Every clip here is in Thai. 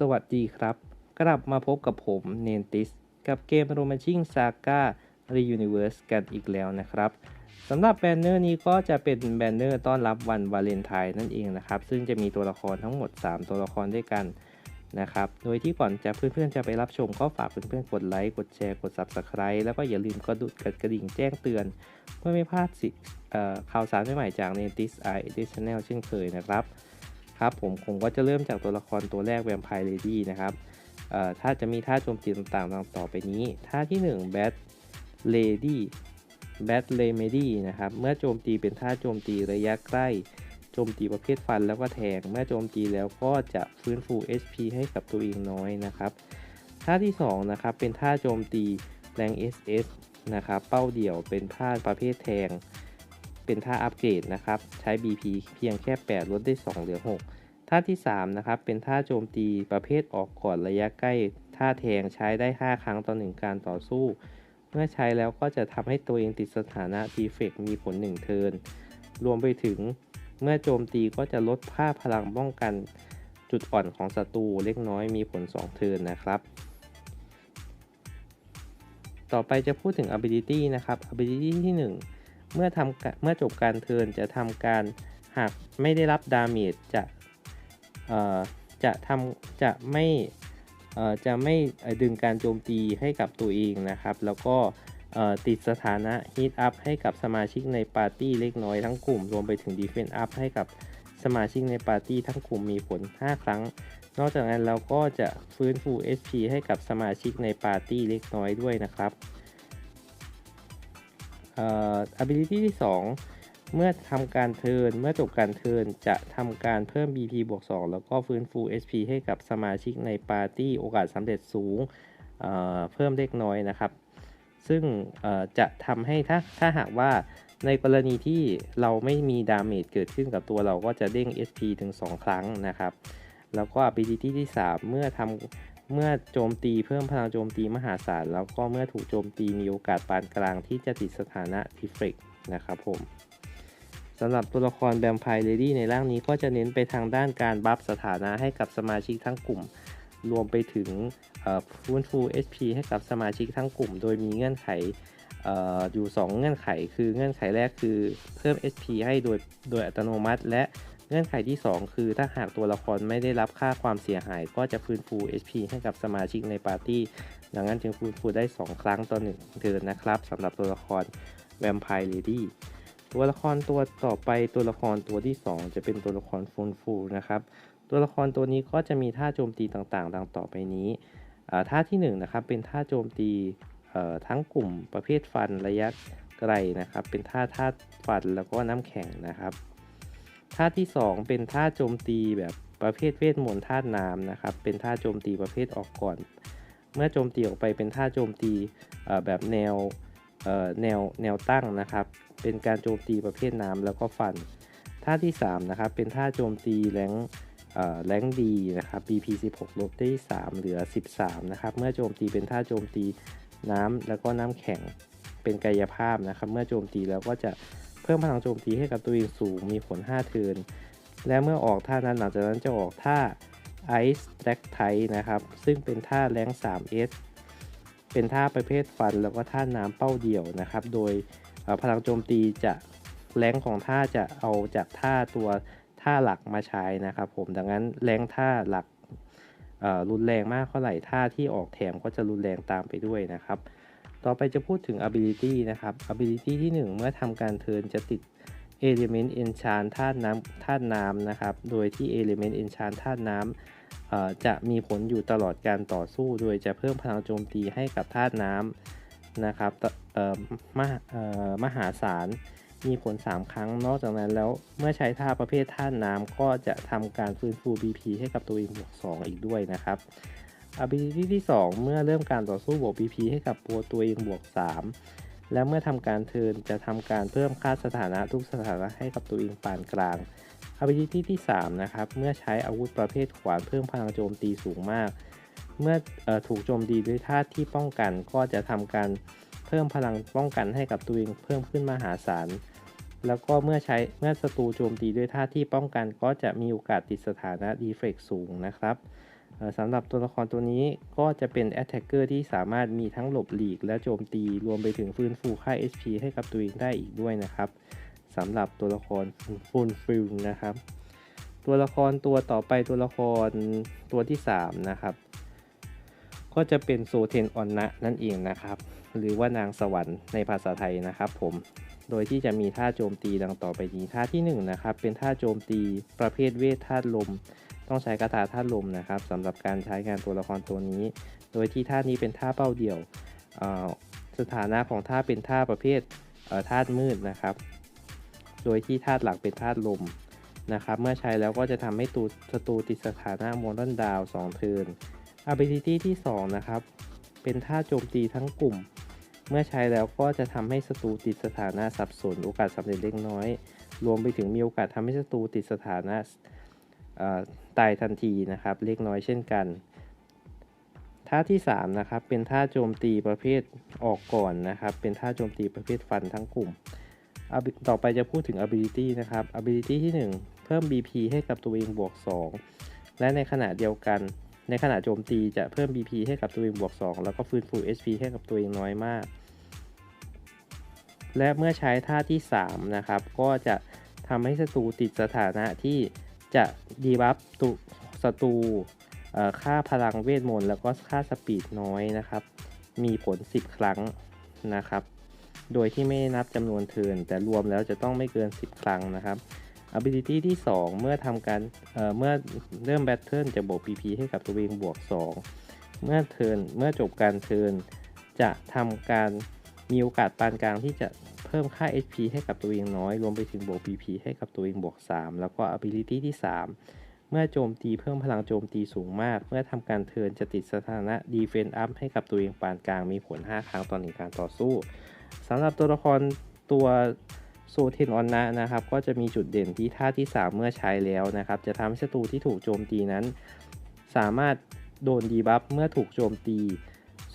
สวัสดีครับ กลับมาพบกับผมเนนติส กับเกมโรแมาชิงซาก้ารียูนิเวิร์สกันอีกแล้วนะครับสำหรับแบนเนอร์นี้ก็จะเป็นแบนเนอร์ต้อนรับวันวาเลนไทน์นั่นเองนะครับ ซึ่งจะมีตัวละครทั้งหมด 3 ตัวละครด้วยกันนะครับ โดยที่ก่อนจะเพื่อนๆจะไปรับชมก็ฝากเพื่อนๆกดไลค์กดแชร์กด Subscribe แล้วก็อย่าลืมกดดุดกระดิ่งแจ้งเตือน เพื่อไม่พลาดสิข่าวสารใหม่ๆจาก n e t i s i e d i t i o n a l เช่นเคยนะครับ ครับผมผมก็จะเริ่มจากตัวละครตัวแรกแวมไพร์เลดี้นะครับถ้าจะมีท่าโจมตีต่างๆดังต่อไปนี้ ท่าที่ 1 Bad Lady Bad Remedy นะครับ เมื่อโจมตีเป็นท่าโจมตีระยะใกล้ โจมตีประเภทฟันแล้วก็แทง เมื่อโจมตีแล้วก็จะฟื้นฟู HP ให้กับตัวเองน้อยนะครับ ท่าที่ 2 นะครับ เป็นท่าโจมตีแรง SS นะครับ เป้าเดี่ยวเป็นท่าประเภทแทง เป็นท่าอัปเกรดนะครับ ใช้ BP เพียงแค่ 8 ลดได้ 2 เหลือ 6 ท่าที่ 3 นะครับ เป็นท่าโจมตีประเภทออกก่อนระยะใกล้ ท่าแทงใช้ได้ 5 ครั้งต่อ 1 การต่อสู้ เมื่อใช้แล้วก็จะทำให้ตัวเองติดสถานะดีเฟกมีผล 1 เทิร์นรวมไปถึงเมื่อโจมตีก็จะลดค่าพลังป้องกันจุดอ่อนของศัตรูเล็กน้อยมีผล 2 เทิร์นนะครับต่อไปจะพูดถึง ability นะครับ ability ที่ 1 เมื่อทำเมื่อจบการเทินจะทำการหากไม่ได้รับดาเมจจะจะทำจะไม่จะไม่ดึงการโจมตีให้กับตัวเองนะครับ แล้วก็ติดสถานะฮีทอัพให้กับสมาชิกในปาร์ตี้เล็กน้อยทั้งกลุ่ม รวมไปถึงดีเฟนต์อัพให้กับสมาชิกในปาร์ตี้ทั้งกลุ่มมีผล 5 ครั้ง นอกจากนั้นเราก็จะฟื้นฟู SP ให้กับสมาชิกในปาร์ตี้เล็กน้อยด้วยนะครับ ability ที่ 2 เมื่อทำการเทิร์นเมื่อจบการเทิร์นจะทำการเพิ่ม BP บวก2แล้วก็ฟื้นฟู SP ให้กับสมาชิกในปาร์ตี้โอกาสสำเร็จสูงเเพิ่มเล็กน้อยนะครับ ซึ่งจะทำให้ถ้าถ้าหากว่าในกรณีที่เราไม่มีดาเมจเกิดขึ้นกับตัวเราก็จะเด้ง SP ถึง 2 ครั้งนะครับ แล้วก็ ability ที่ 3 เมื่อทำ เมื่อโจมตีเพิ่มพลังโจมตีมหาศาล แล้วก็เมื่อถูกโจมตีมีโอกาสปานกลางที่จะติดสถานะทิเฟกนะครับผมสำหรับตัวละครแบมไพร์เลดี้ในร่างนี้ก็จะเน้นไปทางด้านการบัฟสถานะให้กับสมาชิกทั้งกลุ่ม รวมไปถึงฟื้นฟู HP ให้กับสมาชิกทั้งกลุ่ม โดยมีเงื่อนไขออยู่ 2 เงื่อนไข คือเงื่อนไขแรกคือเพิ่ม HP ให้โดยโดยอัตโนมัติ และ เงื่อนไขที่ 2 คือถ้าหากตัวละครไม่ได้รับค่าความเสียหาย ก็จะฟื้นฟู HP ให้กับสมาชิกในปาร์ตี้ ดังนั้นจึงฟื้นฟูได้ 2 ครั้งต่อ1เดือนนะครับสำหรับตัวละครแวมไพร์เลดี้ตัวละครตัวต่อไปตัวละครตัวที่ 2 จะเป็นตัวละครฟูนฟูนะครับ ตัวละครตัวนี้ก็จะมีท่าโจมตีต่างๆ ดังต่อไปนี้ท่าที่1นะครับเป็นท่าโจมตีทั้งกลุ่มประเภทฟันระยะไกลนะครับ เป็นท่าท่าฟันแล้วก็น้ำแข็งนะครับ ท่าที่ 2 เป็นท่าโจมตีแบบประเภทเวทมนต์ธาน้ำนะครับ เป็นท่าโจมตีประเภทออกก่อน เมื่อโจมตีออกไปเป็นท่าโจมตีแบบแนวแนวแนวตั้งนะครับ เป็นการโจมตีประเภทน้ำแล้วก็ฟัน ท่าที่3นะครับเป็นท่าโจมตีแรงแรงดีนะครับ BP 16ลบได้ 3 เหลือ 13 นะครับ เมื่อโจมตีเป็นท่าโจมตีน้ำแล้วก็น้ำแข็งเป็นกายภาพนะครับ เมื่อโจมตีแล้วก็จะ เพิ่มพลังโจมตีให้กับตัวเองสูงมีผล 5 เทิร์นและเมื่อออกท่านั้นหลังจากนั้นจะออกท่า Ice Stack t i นะครับ ซึ่งเป็นท่าแรง 3S เป็นท่าประเภทฟันแล้วก็ท่าน้ำเป้าเดี่ยวนะครับ โดยพลังโจมตีจะแรงของท่าจะเอาจากท่าตัวท่าหลักมาใช้นะครับผม ดังนั้นแรงท่าหลักรุนแรงมากเท่าไหร่ท่าที่ออกแถมก็จะรุนแรงตามไปด้วยนะครับ ต่อไปจะพูดถึง ability นะครับ ability ที่ 1 เมื่อทำการเทินจะติด element enchant ธาตุน้ำธาตุน้ำนะครับ โดยที่ element enchant ธาตุน้ำจะมีผลอยู่ตลอดการต่อสู้ โดยจะเพิ่มพลังโจมตีให้กับธาตุน้ำนะครับมมหาศาล มีผล 3 ครั้ง นอกจากนั้นแล้วเมื่อใช้ท่าประเภทธาตุน้ำก็จะทำการฟื้นฟู BP ให้กับตัวเองบวก2อีกด้วยนะครับ ability ที่ 2 เมื่อเริ่มการต่อสู้บวก BP ให้กับตัวตัวเองบวก 3 และเมื่อทำการเทินจะทำการเพิ่มค่าสถานะทุกสถานะให้กับตัวเองปานกลาง ability ที่ 3 นะครับ เมื่อใช้อาวุธประเภทขวานเพิ่มพลังโจมตีสูงมาก เมื่ออถูกโจมตีด้วยท่าที่ป้องกันก็จะทำการเพิ่มพลังป้องกันให้กับตัวเองเพิ่มขึ้นมหาศาลแล้วก็เมื่อใช้เมื่อศัตรูโจมตีด้วยท่าที่ป้องกันก็จะมีโอกาสติดสถานะดีเฟกสูงนะครับ สำหรับตัวละครตัวนี้ก็จะเป็น Attacker ที่สามารถมีทั้งหลบหลีกและโจมตีรวมไปถึงฟื้นฟูค่า HP ให้กับตัวเองได้อีกด้วยนะครับสำหรับตัวละครฟูลฟิลนะครับ ตัวละครตัวต่อไปตัวละครตัวที่ 3 นะครับ ก็จะเป็นโซเทนออนนะนั่นเองนะครับ หรือว่านางสวรรค์ในภาษาไทยนะครับผมโดยที่จะมีท่าโจมตีดังต่อไปนี้ท่าที่1นงนะครับเป็นท่าโจมตีประเภทเวทธาตุลม ต้องใช้คาถาธาตุลมนะครับสำหรับการใช้งานตัวละครตัวนี้ โดยที่ท่านี้เป็นท่าเป้าเดี่ยว สถานะของท่าเป็นท่าประเภทเอ่อธาตุมืดนะครับ โดยที่ธาตุหลักเป็นธาตุลมนะครับ เมื่อใช้แล้วก็จะทำให้ตูศัตรูติดสถานะมอนตันดาว2เทิร์น ability ที่ 2 นะครับ เป็นท่าโจมตีทั้งกลุ่ม เมื่อใช้แล้วก็จะทำให้ศัตรูติดสถานะสับสนโอกาสสำเร็จเล็กน้อย รวมไปถึงมีโอกาสทำให้ศัตรูติดสถานะ ตายทันทีนะครับเล็กน้อยเช่นกันท่าที่3นะครับเป็นท่าโจมตีประเภทออกก่อนนะครับ เป็นท่าโจมตีประเภทฟันทั้งกลุ่ม ต่อไปจะพูดถึง ability นะครับ ability ที่ 1 เพิ่ม BP ให้กับตัวเองบวก 2 และในขณะเดียวกัน ในขณะโจมตีจะเพิ่ม BP ให้กับตัวเองบวก 2 แล้วก็ฟื้นฟู HP ให้กับตัวเองน้อยมาก และเมื่อใช้ท่าที่3นะครับก็จะทำให้ศัตรูติดสถานะที่ จะดีบัฟตุศัตรูเอ่อค่าพลังเวทมนต์แล้วก็ค่าสปีดน้อยนะครับ มีผล 10 ครั้งนะครับ โดยที่ไม่นับจำนวนเทินแต่รวมแล้วจะต้องไม่เกิน 10 ครั้งนะครับ ability ที่ 2 เมื่อทำการเเมื่อเริ่มแบทเทิลจะบวก PP ให้กับตัวเองบวก 2 เมื่อเทินเมื่อจบการเทินจะทำการมีโอกาสปานกลางที่จะ พิ่มค่า HP ให้กับตัวเองน้อย รวมไปถึงบวก PP ให้กับตัวเองบวก 3 แล้วก็ ability ที่ 3 เมื่อโจมตีเพิ่มพลังโจมตีสูงมาก เมื่อทำการเทินจะติดสถานะ defense up ให้กับตัวเองปานกลางมีผล 5 ครั้งต่อหนึ่งการต่อสู้สำหรับตัวละครตัวโซเทนออนนะนะครับ ก็จะมีจุดเด่นที่ท่าที่ 3 เมื่อใช้แล้วนะครับ จะทำให้ศัตรูที่ถูกโจมตีนั้น สามารถโดนดีบัฟเมื่อถูกโจมตี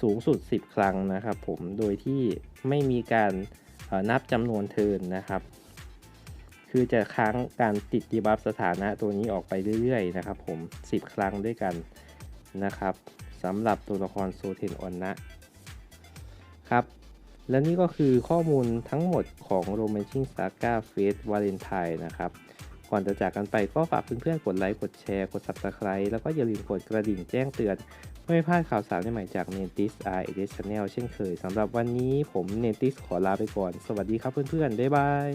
สูงสุด 10 ครั้งนะครับผม โดยที่ไม่มีการ นับจำนวนเทินนะครับ คือจะค้างการติดดีบัฟสถานะตัวนี้ออกไปเรื่อยๆนะครับผม 10 ครั้งด้วยกันนะครับสำหรับตัวละครโซเทนออนนะครับ และนี่ก็คือข้อมูลทั้งหมดของ Romancing Saga Fate Valentine นะครับ ก่อนจะจากกันไปก็ฝากเพื่อนๆ กดไลค์ กดแชร์ กด Subscribe แล้วก็อย่าลืมกดกระดิ่งแจ้งเตือน เพื่อไม่พลาดข่าวสารใหม่จาก n e t i s R e d Channel เช่นเคยสำหรับวันนี้ผม n e t i s ขอลาไปก่อน สวัสดีครับเพื่อนๆ บ๊ายบาย